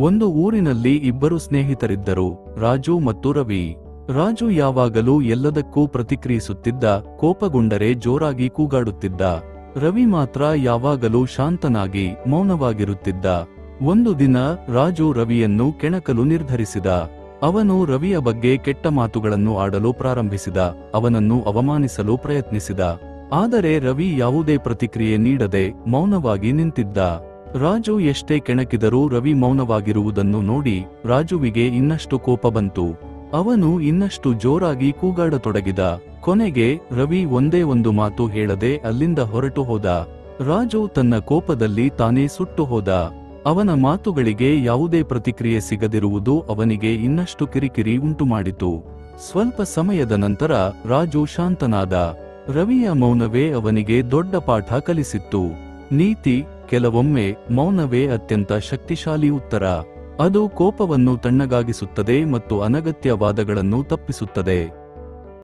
ಒಂದು ಊರಿನಲ್ಲಿ ಇಬ್ಬರು ಸ್ನೇಹಿತರಿದ್ದರು, ರಾಜು ಮತ್ತು ರವಿ. ರಾಜು ಯಾವಾಗಲೂ ಎಲ್ಲದಕ್ಕೂ ಪ್ರತಿಕ್ರಿಯಿಸುತ್ತಿದ್ದ, ಕೋಪಗೊಂಡರೆ ಜೋರಾಗಿ ಕೂಗಾಡುತ್ತಿದ್ದ. ರವಿ ಮಾತ್ರ ಯಾವಾಗಲೂ ಶಾಂತನಾಗಿ, ಮೌನವಾಗಿರುತ್ತಿದ್ದ. ಒಂದು ದಿನ ರಾಜು ರವಿಯನ್ನು ಕೆಣಕಲು ನಿರ್ಧರಿಸಿದ. ಅವನು ರವಿಯ ಬಗ್ಗೆ ಕೆಟ್ಟ ಮಾತುಗಳನ್ನು ಆಡಲು ಪ್ರಾರಂಭಿಸಿದ, ಅವನನ್ನು ಅವಮಾನಿಸಲು ಪ್ರಯತ್ನಿಸಿದ. ಆದರೆ ರವಿ ಯಾವುದೇ ಪ್ರತಿಕ್ರಿಯೆ ನೀಡದೆ ಮೌನವಾಗಿ ನಿಂತಿದ್ದ. ರಾಜು ಎಷ್ಟೇ ಕೆಣಕಿದರೂ ರವಿ ಮೌನವಾಗಿರುವುದನ್ನು ನೋಡಿ ರಾಜುವಿಗೆ ಇನ್ನಷ್ಟು ಕೋಪ ಬಂತು. ಅವನು ಇನ್ನಷ್ಟು ಜೋರಾಗಿ ಕೂಗಾಡತೊಡಗಿದ. ಕೊನೆಗೆ ರವಿ ಒಂದೇ ಒಂದು ಮಾತು ಹೇಳದೆ ಅಲ್ಲಿಂದ ಹೊರಟು ಹೋದ. ರಾಜು ತನ್ನ ಕೋಪದಲ್ಲಿ ತಾನೇ ಸುಟ್ಟು ಹೋದ. ಅವನ ಮಾತುಗಳಿಗೆ ಯಾವುದೇ ಪ್ರತಿಕ್ರಿಯೆ ಸಿಗದಿರುವುದು ಅವನಿಗೆ ಇನ್ನಷ್ಟು ಕಿರಿಕಿರಿ ಉಂಟುಮಾಡಿತು. ಸ್ವಲ್ಪ ಸಮಯದ ನಂತರ ರಾಜು ಶಾಂತನಾದ. ರವಿಯ ಮೌನವೇ ಅವನಿಗೆ ದೊಡ್ಡ ಪಾಠ ಕಲಿಸಿತ್ತು. ನೀತಿ ಕೆಲವೊಮ್ಮೆ ಮೌನವೇ ಅತ್ಯಂತ ಶಕ್ತಿಶಾಲಿ ಉತ್ತರ. ಅದು ಕೋಪವನ್ನು ತಣ್ಣಗಾಗಿಸುತ್ತದೆ ಮತ್ತು ಅನಗತ್ಯ ವಾದಗಳನ್ನು ತಪ್ಪಿಸುತ್ತದೆ.